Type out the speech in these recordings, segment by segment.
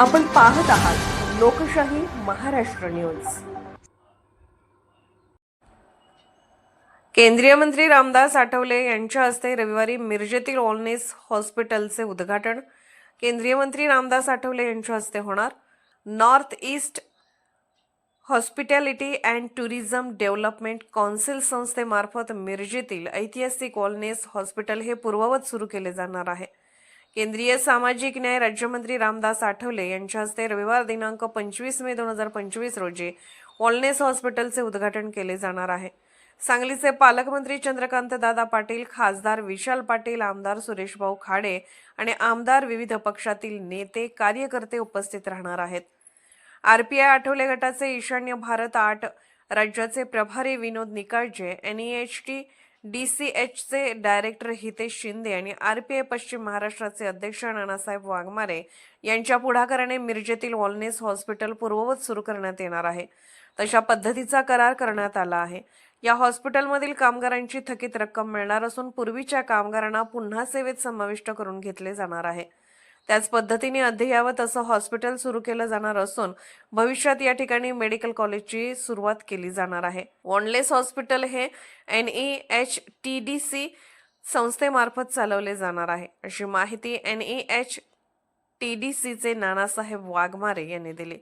आपण पाहत आहात लोकशाही महाराष्ट्र न्यूज. केंद्रीय मंत्री रामदास आठवले यांच्या हस्ते रविवारी मिरजेतील ऑलनेस हॉस्पिटलचे उद्घाटन केंद्रीय मंत्री रामदास आठवले यांच्या हस्ते होणार. North East Hospitality and Tourism Development Council संस्थेमार्फत मिरजेतील ऐतिहासिक ऑलनेस हॉस्पिटल हे पूर्ववत सुरू केले जाणार आहे. केंद्रीय सामाजिक न्याय राज्यमंत्री रामदास आठवले यांच्या हस्ते रविवार दिनांक पंचवीस मे दोन हजार पंचवीस रोजी वॉलनेस हॉस्पिटलचे उद्घाटन केले जाणार आहे. सांगलीचे पालकमंत्री चंद्रकांत दादा पाटील खासदार विशाल पाटील आमदार सुरेशभाऊ खाडे आणि आमदार विविध पक्षातील नेते कार्यकर्ते उपस्थित राहणार आहेत. आरपीआय आठवले गटाचे ईशान्य भारत आठ राज्याचे प्रभारी Vinod Nikalje N E H T D C एचचे डायरेक्टर हितेश शिंदे आणि आर पी आय पश्चिम महाराष्ट्राचे अध्यक्ष नानासाहेब वाघमारे यांच्या पुढाकाराने मिरजेतील वॉलनेस हॉस्पिटल पूर्ववत सुरू करण्यात येणार आहे. तशा पद्धतीचा करार करण्यात आला आहे. या हॉस्पिटलमधील कामगारांची थकीत रक्कम मिळणार असून पूर्वीच्या कामगारांना पुन्हा सेवेत समाविष्ट करून घेतले जाणार आहे. त्याच पद्धतीने अद्ययावत असं हॉस्पिटल सुरू केलं जाणार असून भविष्यात या ठिकाणी मेडिकल कॉलेजची सुरुवात केली जाणार आहे. वॉनलेस हॉस्पिटल हे N E H T D C संस्थेमार्फत चालवले जाणार आहे. अशी माहिती N E H T D सीचे नानासाहेब वाघमारे यांनी दिली.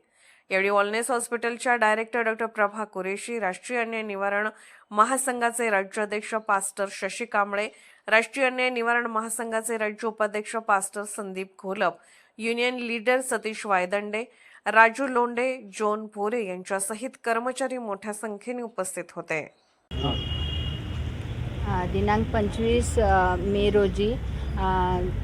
यावेळी वॉलनेस हॉस्पिटलच्या डायरेक्टर डॉक्टर प्रभा कुरेशी राष्ट्रीय अन्याय निवारण महासंघाचे राज्याध्यक्ष पास्टर शशी कांबळे राष्ट्रीय अन्याय निवारण महासंघाचे राज्य उपाध्यक्ष pastor Sandeep Gholap union leader Satish Waydande Raju Londhe John Bhore यांच्यासहित कर्मचारी मोठ्या संख्येने उपस्थित होते. दिनांक पंचवीस मे रोजी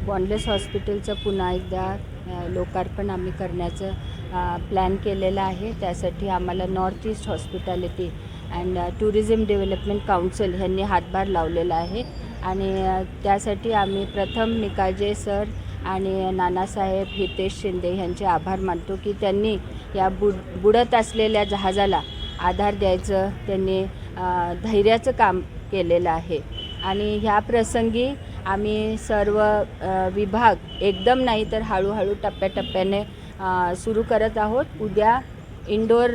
बॉन्डलेस हॉस्पिटलचं पुन्हा एकदा लोकार्पण आम्ही करण्याचं प्लॅन केलेलं आहे. त्यासाठी आम्हाला North East Hospitality and Tourism Development Council यांनी हातभार लावलेला आहे. आणि त्यासाठी आम्ही प्रथम निकाजे सर आणि नानासाहेब हितेश शिंदे यांचे आभार मानतो की त्यांनी या बुड बुडत असलेल्या जहाजाला आधार द्यायचं त्यांनी धैर्याचं काम केलेलं आहे. आणि ह्या प्रसंगी आम्ही सर्व विभाग एकदम नाही तर हळूहळू टप्प्याटप्प्याने सुरू करत आहोत. उद्या इंडोर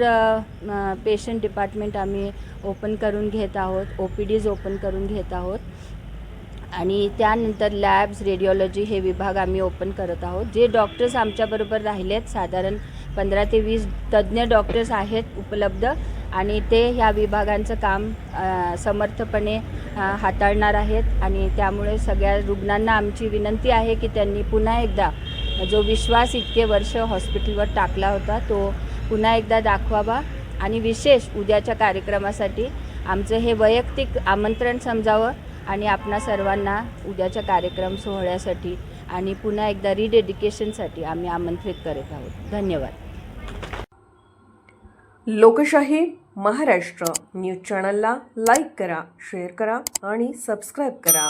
पेशंट डिपार्टमेंट आम्ही ओपन करून घेत आहोत ओ पी डीज ओपन करून घेत आहोत. आणि त्यानंतर लॅब्स रेडिओलॉजी हे विभाग आम्ही ओपन करत आहोत. जे डॉक्टर्स आमच्याबरोबर राहिले आहेत साधारण पंधरा ते वीस तज्ज्ञ डॉक्टर्स आहेत उपलब्ध आणि ते ह्या विभागांचं काम समर्थपणे हाताळणार आहेत आणि त्यामुळे सगळ्या रुग्णांना आमची विनंती आहे की त्यांनी पुन्हा एकदा जो विश्वास इतके वर्ष हॉस्पिटलवर टाकला होता तो पुन्हा एकदा दाखवावा आणि विशेष उद्याच्या कार्यक्रमासाठी आमचं हे वैयक्तिक आमंत्रण समजावं आणि आपणा सर्वांना उद्याच्या कार्यक्रम सोहळ्यासाठी आणि पुन्हा एकदा रिडेडिकेशनसाठी आम्ही आमंत्रित करत आहोत. धन्यवाद. लोकशाही महाराष्ट्र न्यूज चॅनलला लाईक करा शेअर करा आणि सबस्क्राईब करा.